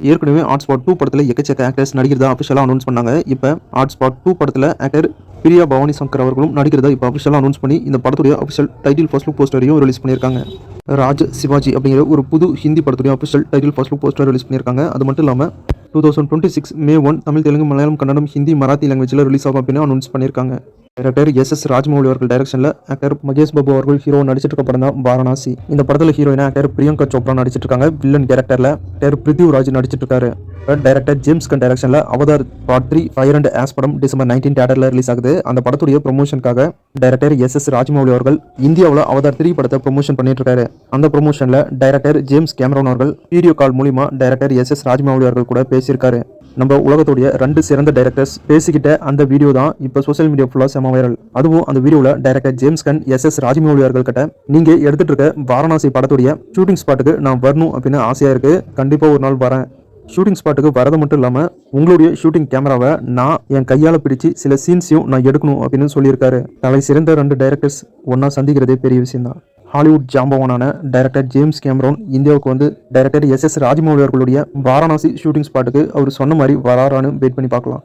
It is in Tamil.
ஏற்கனவே ஹாட்ஸ்பாட் டூ படத்தில் எக்கச்சக்க ஆக்டர்ஸ் நடிக்கிறதா அஃபிஷியலாக அனௌன்ஸ் பண்ணாங்க. இப்போ ஹாட்ஸ்பாட் டூ படத்தில் ஆக்டர் பிரியா பவானி சங்கர் அவர்களும் நடிக்கிறதா இப்போ அஃபிஷியலாக அனௌன்ஸ் பண்ணி இந்த படத்துடைய அஃபிஷியல் டைட்டில் ஃபர்ஸ்ட் லுக் போஸ்டரையும் ரிலீஸ் பண்ணியிருக்காங்க. ராஜ் சிவாஜி அப்படிங்கிற ஒரு புது ஹிந்தி படத்துடைய official title first look poster release பண்ணியிருக்காங்க. அது மட்டும் இல்லாமல் two thousand twenty six May one Tamil Telugu Malayalam Kannada Hindi Marathi லாங்குவேஜில் ரிலீஸ் ஆகும் அப்படின்னு அனௌன்ஸ் பண்ணியிருக்காங்க. டேரக்டர் எஸ் எஸ் ராஜமௌலி அவர்கள் டைரக்ஷனில் ஆக்டர் மகேஷ் பாபு அவர்கள் ஹீரோ நடிச்சிட்டு இருக்க படம் தான் வாரணாசி. இந்த படத்தில் ஹீரோயினா ஆக்டர் பிரியங்கா சோப்ரா நடிச்சிட்டு இருக்காங்க வில்லன் கேரக்டரில் ஆக்டர் பிருத்திவ்ராஜ் நடிச்சிட்டு இருக்காரு டைரக்டர் ஜேம்ஸ் கன் டைரக்ஷனில் Avatar part three fire and ash படம் டிசம்பர் நைன்டீன் தேட்டரில் ரிலீஸ் ஆகுது. அந்த படத்துடைய ப்ரொமோஷனுக்காக டைரக்டர் எஸ் எஸ் ராஜமௌலி அவர்கள் இந்தியாவில் அவதார் த்ரீ படத்தை ப்ரொமோஷன் பண்ணிட்டு இருக்காரு அந்த ப்ரொமோஷனில் டைரக்டர் ஜேம்ஸ் கேமரோன் அவர்கள் வீடியோ கால் மூலிமா டைரக்டர் எஸ் எஸ் ராஜமௌலி அவர்கள் கூட பேசியிருக்காரு. நம்ம உலகத்துடைய ரெண்டு சிறந்த டைரக்டர்ஸ் பேசிக்கிட்ட அந்த வீடியோ தான் இப்போ சோஷியல் மீடியா ஃபுல்லாக செம வைரல் அதுவும் அந்த வீடியோவில் director James Gunn S S Rajamouli அவர்கள் கிட்ட நீங்கள் எடுத்துட்டு இருக்க வாரணாசி படத்துடைய ஷூட்டிங் ஸ்பாட்டுக்கு நான் வரணும் அப்படின்னு ஆசையாக இருக்கு. கண்டிப்பாக ஒரு நாள் வரேன். ஷூட்டிங் ஸ்பாட்டுக்கு வரது மட்டும் இல்லாமல் உங்களுடைய ஷூட்டிங் கேமராவை நான் என் கையால் பிடிச்சி சில சீன்ஸையும் நான் எடுக்கணும் அப்படின்னு சொல்லியிருக்காரு. தலை சிறந்த ரெண்டு டைரக்டர்ஸ் ஒன்றா சந்திக்கிறதே பெரிய விஷயம்தான். ஹாலிவுட் ஜாம்பவானான டைரக்டர் ஜேம்ஸ் கேமரோன் இந்தியாவுக்கு வந்து டைரக்டர் எஸ் எஸ் ராஜமௌலி அவர்களுடைய வாரணாசி ஷூட்டிங் ஸ்பாட்டுக்கு அவர் சொன்ன மாதிரி வராரான்னு வெயிட் பண்ணி பார்க்கலாம்.